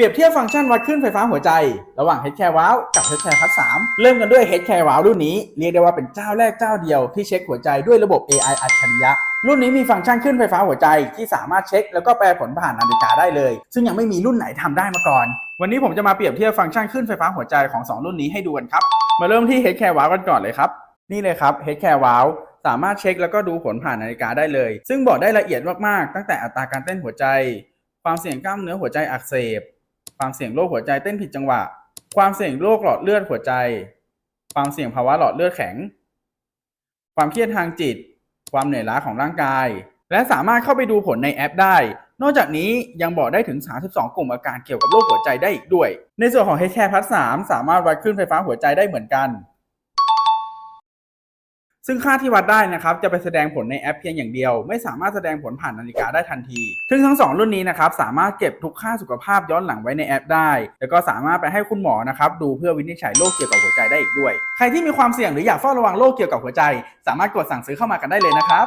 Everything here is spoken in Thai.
เปรียบเทียบฟังก์ชันวัดคลื่นไฟฟ้าหัวใจ ระหว่าง Headcare Wow กับ Headcare Plus 3 เริ่มกันด้วย Headcare Wow รุ่นนี้ เรียกได้ว่าเป็นเจ้าแรกเจ้าเดียวที่เช็คหัวใจด้วยระบบ AI อัจฉริยะ รุ่นนี้มีฟังก์ชันคลื่นไฟฟ้าหัวใจที่สามารถเช็ค แล้วก็แปลผลผ่านนาฬิกาได้เลย ซึ่งยังไม่มีรุ่นไหนทำได้มาก่อน วันนี้ผมจะมาเปรียบเทียบฟังก์ชันคลื่นไฟฟ้าหัวใจของสองรุ่นนี้ให้ดูกันครับ มาเริ่มที่ Headcare Wow กันก่อนเลยครับ นี่เลยครับ Headcare Wow สามารถเช็คแล้วก็ดูผลผ่านนาฬิกาได้เลย ซึ่งบอกได้ละเอียดมากๆ ตั้งแต่อัตราการเต้นหัวใจ ความเสี่ยงกล้ามเนื้อหัวใจอักเสบ ความเสี่ยงโรคหัวใจเต้นผิดจังหวะ ความเสี่ยงโรคหลอดเลือดหัวใจ ความเสี่ยงภาวะหลอดเลือดแข็ง ความเครียดทางจิต ความเหนื่อยล้าของร่างกาย และสามารถเข้าไปดูผลในแอปได้ นอกจากนี้ยังบอกได้ถึง 32 กลุ่มอาการเกี่ยวกับโรคหัวใจได้อีกด้วย ในส่วนของ Headcare Plus 3สามารถวัดคลื่นไฟฟ้าหัวใจได้เหมือนกัน ซึ่งค่าที่วัดได้นะครับจะไปแสดงผลในแอปเพียงอย่างเดียว ไม่สามารถแสดงผลผ่านนาฬิกาได้ทันที ซึ่งทั้งสองรุ่นนี้นะครับสามารถเก็บทุกค่าสุขภาพย้อนหลังไว้ในแอปได้ แล้วก็สามารถไปให้คุณหมอนะครับดูเพื่อวินิจฉัยโรคเกี่ยวกับหัวใจได้อีกด้วย ใครที่มีความเสี่ยงหรืออยากเฝ้าระวังโรคเกี่ยวกับหัวใจ สามารถกดสั่งซื้อเข้ามากันได้เลยนะครับ